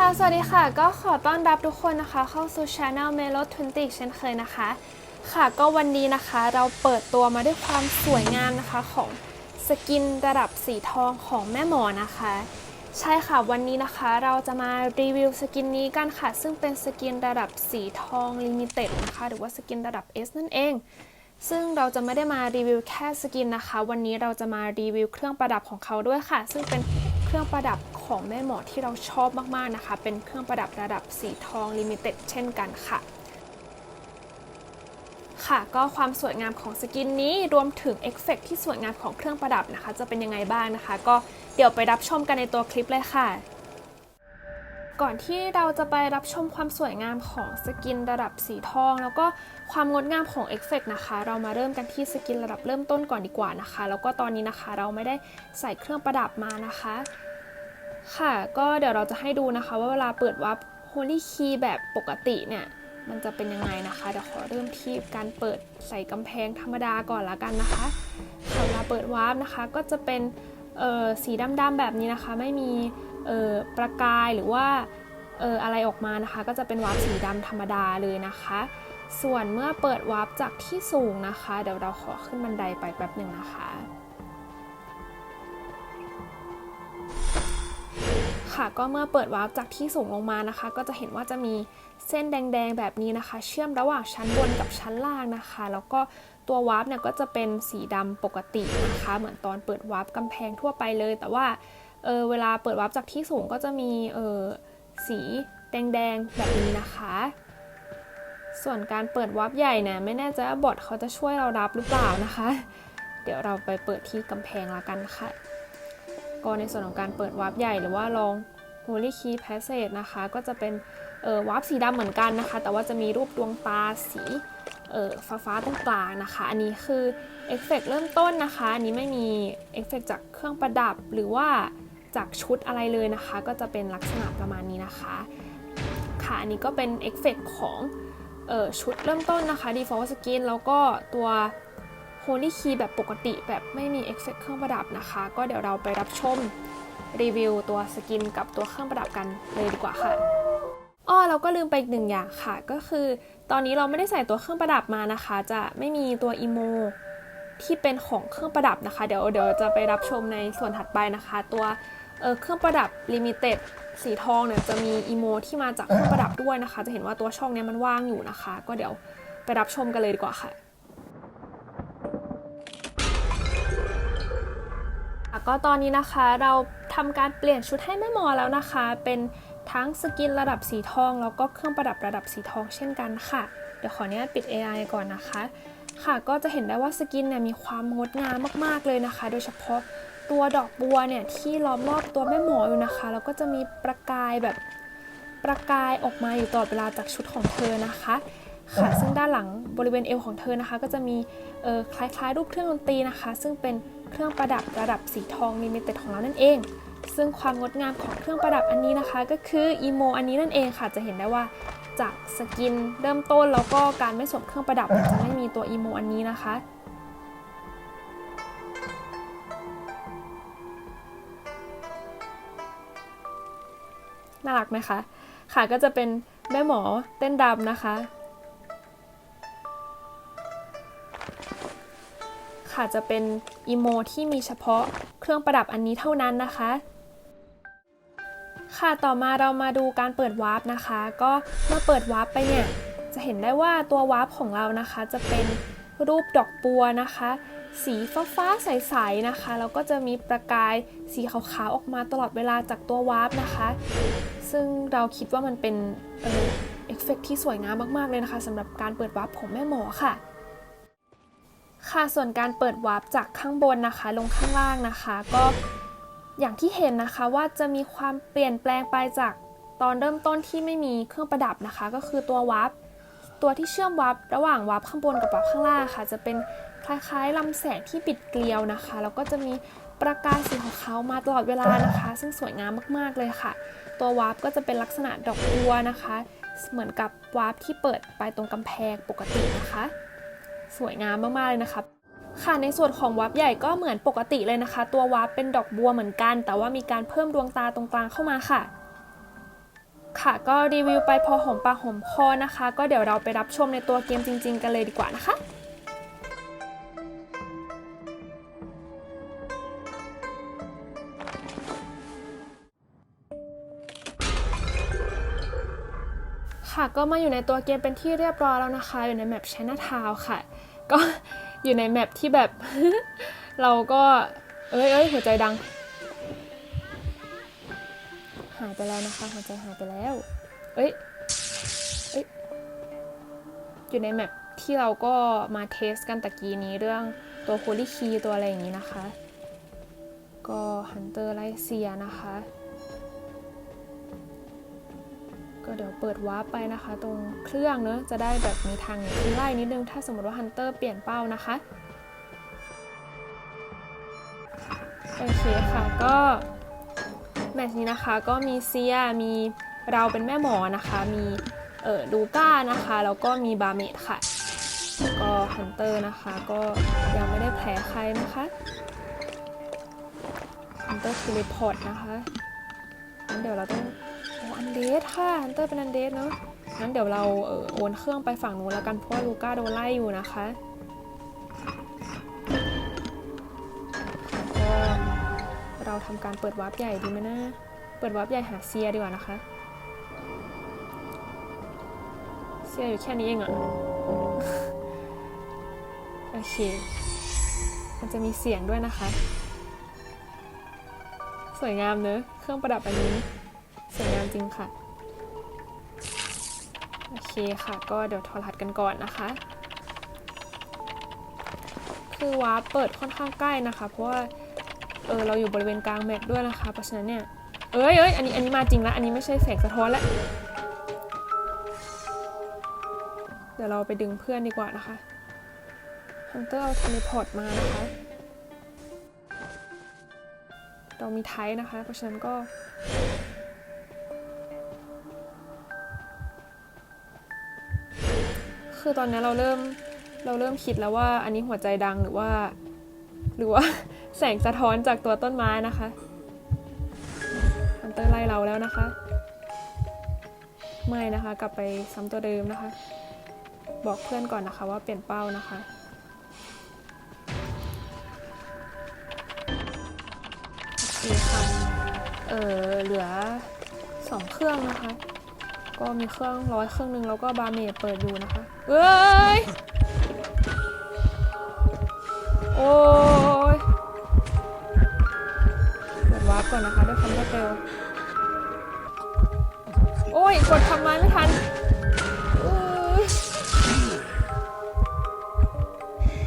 ค่ะ สวัสดีค่ะ ก็ขอต้อนรับทุกคนนะคะ เข้าสู่ช anel Melo 20เช่นเคยนะคะ ค่ะก็วันนี้นะคะเราเปิดตัวมาด้วยความสวยงามนะคะของสกินระดับสีทองของแม่หมอนะคะ ใช่ค่ะวันนี้นะคะเราจะมารีวิวสกินนี้กันค่ะ ซึ่งเป็นสกินระดับสีทองลิมิเต็ดนะคะ หรือว่าสกินระดับ S นั่นเอง ซึ่งเราจะไม่ได้มารีวิวแค่สกินนะคะ วันนี้เราจะมารีวิวเครื่องประดับของเขาด้วยค่ะ ซึ่งเป็น เครื่องประดับของแม่หมอที่เราชอบมากๆนะคะ เป็นเครื่องประดับระดับสีทองลิมิเต็ดเช่นกันค่ะค่ะก็ความสวยงามของสกินนี้รวมถึงเอฟเฟกต์ที่สวยงามของเครื่องประดับนะคะ จะเป็นยังไงบ้างนะคะ ก็เดี๋ยวไปรับชมกันในตัวคลิปเลยค่ะ ก่อนที่เราจะไปรับชมความสวยงามของสกินระดับสีทอง แล้วก็ความงดงามของเอฟเฟกต์นะคะ เรามาเริ่มกันที่สกินระดับเริ่มต้นก่อนดีกว่านะคะ แล้วก็ตอนนี้นะคะเราไม่ได้ใส่เครื่องประดับมานะคะ ค่ะ ก็เดี๋ยวเราจะให้ดูนะคะว่าเวลาเปิดวับ Holy Key แบบปกติเนี่ยมันจะเป็นยังไงนะคะ เดี๋ยวขอเริ่มที่การเปิดใส่กำแพงธรรมดาก่อนละกันนะคะเวลาเปิดวาร์ปนะคะก็จะเป็นเอ่อสีดำๆแบบนี้นะคะ ไม่มี ประกายหรือว่าอออะไรออกมานะคะ ก็จะเป็นวาร์ปสีดำธรรมดาเลยนะคะ ส่วนเมื่อเปิดวาร์ปจากที่สูงนะคะ เดี๋ยวเราขอขึ้นบันไดไปแป๊บหนึ่งนะคะค่ะก็เมื่อเปิดวาร์ปจากที่สูงลงมานะคะ ก็จะเห็นว่าจะมีเส้นแดงๆแบบนี้นะคะ เชื่อมระหว่างชั้นบนกับชั้นล่างนะคะ แล้วก็ตัววาร์ปเนี่ยก็จะเป็นสีดำปกตินะคะ เหมือนตอนเปิดวาร์ปกำแพงทั่วไปเลย แต่ว่า เออเวลาเปิดวาร์ปจากที่สูงก็จะมีเออสีแดงๆแบบนี้นะคะ ส่วนการเปิดวาร์ปใหญ่เนี่ยไม่แน่ใจว่าบอทเขาจะช่วยเรารับหรือเปล่านะคะ เดี๋ยวเราไปเปิดที่กำแพงละกันค่ะ ก็ในส่วนของการเปิดวาร์ปใหญ่หรือว่าลอง Holy Key Passage นะคะ ก็จะเป็นเออวาร์ปสีดำเหมือนกันนะคะ แต่ว่าจะมีรูปดวงตาสีเออฟ้าฟ้าตรงกลางนะคะ อันนี้คือเอฟเฟกต์เริ่มต้นนะคะ อันนี้ไม่มีเอฟเฟกต์จากเครื่องประดับหรือว่า จากชุดอะไรเลยนะคะ ก็จะเป็นลักษณะประมาณนี้นะคะ ค่ะอันนี้ก็เป็นเอฟเฟกต์ของออชุดเริ่มต้นนะคะ Default Skin แล้วก็ตัว Holy Key แบบปกติแบบไม่มีเอฟเฟกต์เครื่องประดับนะคะ ก็เดี๋ยวเราไปรับชมรีวิวตัวสกินกับตัวเครื่องประดับกันเลยดีกว่าค่ะอ้อเราก็ลืมไปอีกหนึ่งอย่างค่ะ ก็คือตอนนี้เราไม่ได้ใส่ตัวเครื่องประดับมานะคะ จะไม่มีตัวอีโมที่เป็นของเครื่องประดับนะคะ เดี๋ยวเดี๋ยวจะไปรับชมในส่วนถัดไปนะคะ ตัว เออเครื่องประดับลิมิเต็ดสีทองเนี่ยจะมีอีโมที่มาจากเครื่องประดับด้วยนะคะ จะเห็นว่าตัวช่องเนี้ยมันว่างอยู่นะคะ ก็เดี๋ยวไปรับชมกันเลยดีกว่าค่ะก็ตอนนี้นะคะเราทำการเปลี่ยนชุดให้แม่หมอแล้วนะคะ เป็นทั้งสกินระดับสีทอง แล้วก็เครื่องประดับระดับสีทองเช่นกันค่ะ เดี๋ยวขออนุญาตปิด AI ก่อนนะคะ ค่ะก็จะเห็นได้ว่าสกินเนี่ยมีความงดงามมากๆเลยนะคะ โดยเฉพาะ ตัวดอกบัวเนี่ยที่ล้อมรอบตัวแม่หมออยู่นะคะ แล้วก็จะมีประกายแบบประกายออกมาอยู่ตลอดเวลาจากชุดของเธอนะคะค่ะซึ่งด้านหลังบริเวณเอวของเธอนะคะ ก็จะมีเออคล้ายๆรูปเครื่องดนตรีนะคะ ซึ่งเป็นเครื่องประดับระดับสีทองลิมิเต็ดของเรานั่นเอง ซึ่งความงดงามของเครื่องประดับอันนี้นะคะ ก็คืออีโมอันนี้นั่นเองค่ะจะเห็นได้ว่าจากสกินเริ่มต้นแล้วก็การไม่สวมเครื่องประดับจะไม่มีตัวอีโมอันนี้นะคะ น่ารักไหมคะค่ะก็จะเป็นแม่หมอเต้นรำนะคะ ค่ะจะเป็นอีโมที่มีเฉพาะเครื่องประดับอันนี้เท่านั้นนะคะ ค่ะต่อมาเรามาดูการเปิดวาร์ปนะคะ ก็เมื่อเปิดวาร์ปไปเนี่ยจะเห็นได้ว่าตัววาร์ปของเรานะคะ จะเป็นรูปดอกบัวนะคะ สีฟ้าฟ้าใสๆนะคะแล้วก็จะมีประกายสีขาวๆออกมาตลอดเวลาจากตัววาร์ปนะคะ ซึ่งเราคิดว่ามันเป็นเออเอฟเฟกต์ที่สวยงามมาก ๆ เลยนะคะสำหรับการเปิดวาร์ปของแม่หมอค่ะ ค่ะส่วนการเปิดวาร์ปจากข้างบนนะคะ ลงข้างล่างนะคะ ก็อย่างที่เห็นนะคะว่าจะมีความเปลี่ยนแปลงไปจากตอนเริ่มต้นที่ไม่มีเครื่องประดับนะคะ ก็คือตัววาร์ปตัวที่เชื่อมวาร์ประหว่างวาร์ปข้างบนกับวาร์ปข้างล่างค่ะ จะเป็นคล้ายๆลำแสงที่ปิดเกลียวนะคะ แล้วก็จะมี ประกายสีของเขามาตลอดเวลานะคะ ซึ่งสวยงามมากๆเลยค่ะ ตัววาร์ปก็จะเป็นลักษณะดอกบัวนะคะ เหมือนกับวาร์ปที่เปิดไปตรงกำแพงปกตินะคะ สวยงามมากๆเลยนะคะค่ะในส่วนของวาร์ปใหญ่ก็เหมือนปกติเลยนะคะ ตัววาร์ปเป็นดอกบัวเหมือนกัน แต่ว่ามีการเพิ่มดวงตาตรงกลางเข้ามาค่ะ ค่ะก็รีวิวไปพอหอมปากหอมคอนะคะ ก็เดี๋ยวเราไปรับชมในตัวเกมจริง ๆ กันเลยดีกว่านะคะ ค่ะก็มาอยู่ในตัวเกมเป็นที่เรียบร้อยแล้วนะคะ อยู่ในแมป China Town ค่ะ ก็อยู่ในแมปที่แบบ เราก็ เอ้ยเอ้ยหัวใจดัง หายไปแล้วนะคะหัวใจหายไปแล้ว เอ้ยเอ้ยอยู่ในแมปที่เราก็มาเทสกันตะกี้นี้เรื่องตัวโคลี่คีตัวอะไรอย่างนี้นะคะ ก็ฮันเตอร์ไลเซียนะคะ เดี๋ยวเปิดวาร์ปไปนะคะ ตรงเครื่องเนอะจะได้แบบมีทางมีไล่นิดนึง ถ้าสมมติว่าฮันเตอร์เปลี่ยนเป้านะคะโอเคค่ะก็แมตช์นี้นะคะก็มีเซียมีเราเป็นแม่หมอนะคะ มีเออลูก้านะคะ แล้วก็มีบาเมดค่ะก็ฮันเตอร์นะคะก็ยังไม่ได้แพ้ใครนะคะฮันเตอร์เทเลพอร์ตนะคะงั้นเดี๋ยวเราต้อง อันเดสค่ะฮันเตอร์เป็นอันเดสเนาะงั้นเดี๋ยวเราเออโอนเครื่องไปฝั่งนู้นแล้วกันเพราะว่าลูก้าโดนไล่อยู่นะคะก็เราทำการเปิดวาร์ปใหญ่ดีไหมนะ เปิดวาร์ปใหญ่หาเซียดีกว่านะคะ เซียอยู่แค่นี้เองอะโอเค มันจะมีเสียงด้วยนะคะ สวยงามเนอะเครื่องประดับอันนี้ สวยงามจริงค่ะ โอเคค่ะ ก็เดี๋ยวถอดรหัสกันก่อนนะคะ คือวาร์ปเปิดค่อนข้างใกล้นะคะ เพราะว่าเออเราอยู่บริเวณกลางแมปด้วยนะคะ เพราะฉะนั้นเนี่ย เอ้ยเอ้ยอันนี้อันนี้มาจริงแล้ว อันนี้ไม่ใช่แสงสะท้อนแล้ว เดี๋ยวเราไปดึงเพื่อนดีกว่านะคะฮันเตอร์เอาเทเลพอร์ตมานะคะ เรามีไทป์นะคะ เพราะฉะนั้นก็ คือตอนนี้เราเริ่มเราเริ่มคิดแล้วว่าอันนี้หัวใจดังหรือว่า หรือว่า แสงสะท้อนจากตัวต้นไม้นะคะฮันเตอร์ไล่เราแล้วนะคะ ไม่นะคะ กลับไปซ้ำตัวเดิมนะคะ บอกเพื่อนก่อนนะคะว่าเปลี่ยนเป้านะคะโอเคค่ะเออเหลือสองเครื่องนะคะ ก็มีเครื่องร้อยเครื่องหนึ่งแล้วก็บาร์เมเปิดอยู่นะคะเอ้ย โอ้ยเปิดวาร์ปก่อนนะคะด้วยความรวดเร็ว โอ้ย กดทำไมไม่ทันเอ้ย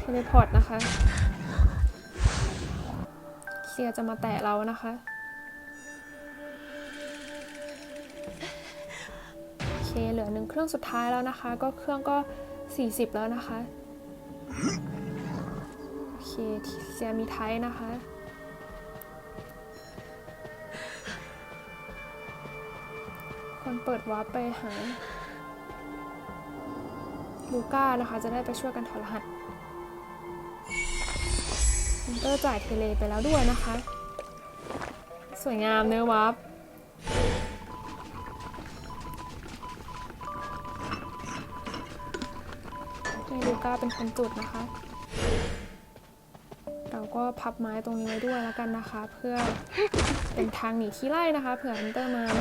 เทเลพอร์ตนะคะเซียจะมาแตะเรานะคะ เคเหลือหนึ่งเครื่องสุดท้ายแล้วนะคะ ก็เครื่องก็ 40 แล้วนะคะ โอเคเซียมีไทยนะคะคนเปิดวาร์ปไปหาลูก้านะคะ จะได้ไปช่วยกันถอดรหัสฮันเตอร์จ่ายเทเลไปแล้วด้วยนะคะ สวยงามเนื้อวาร์ป ก้าเป็นคนจุดนะคะ เราก็พับไม้ตรงนี้ไว้ด้วยแล้วกันนะคะ เพื่อเป็นทางหนีที่ไล่นะคะ เผื่อฮันเตอร์มาน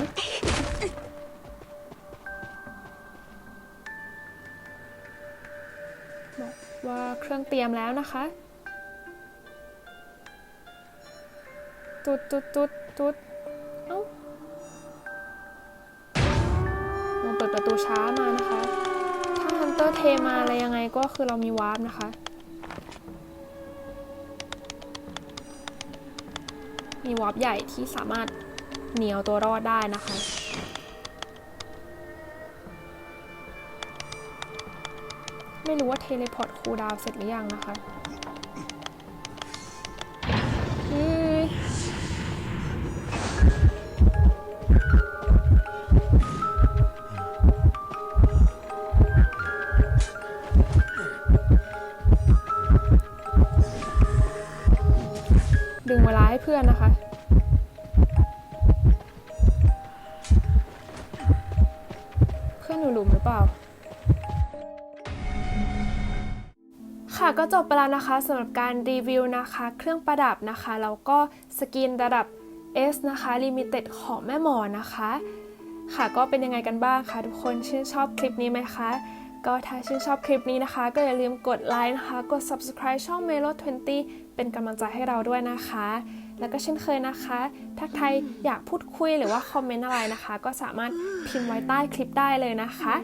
บอกว่าเครื่องเตรียมแล้วนะคะ จุดจุดจุดจุดเอ้ามันเปิดประตูช้ามานะคะ อร์เทมาอะไรยังไงก็คือเรามีวาร์ปนะคะ มีวาร์ปใหญ่ที่สามารถเหนียวตัวรอดได้นะคะไม่รู้ว่าเทเลพอร์ตคูดาวเสร็จหรือยังนะคะ ดึงเวลาให้เพื่อนนะคะอยู่หลุมหรือเปล่า ค่ะก็จบไปแล้วนะคะสำหรับการรีวิวนะคะ เครื่องประดับนะคะแล้วก็สกินระดับ S นะคะ Limited ของแม่หมอนะคะ ค่ะก็เป็นยังไงกันบ้างคะทุกคนชื่นชอบคลิปนี้ไหมคะก็ถ้าชื่นชอบคลิปนี้นะคะ ก็อย่าลืมกดไลค์นะคะ กด subscribe ช่อง Melo 20 เป็นกำลังใจให้เราด้วยนะคะ แล้วก็เช่นเคยนะคะ ถ้าใครอยากพูดคุยหรือว่าคอมเมนต์อะไรนะคะ ก็สามารถพิมพ์ไว้ใต้คลิปได้เลยนะคะ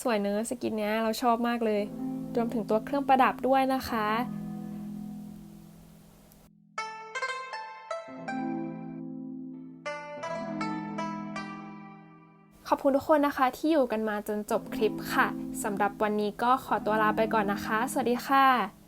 สวยเนื้อสกินเนี้ยเราชอบมากเลย รวมถึงตัวเครื่องประดับด้วยนะคะ อบคุณทุกคนนะคะที่อยู่กันมาจนจบคลิปค่ะสำหรับวันนี้ก็ขอตัวลาไปก่อนนะคะ สวัสดีค่ะ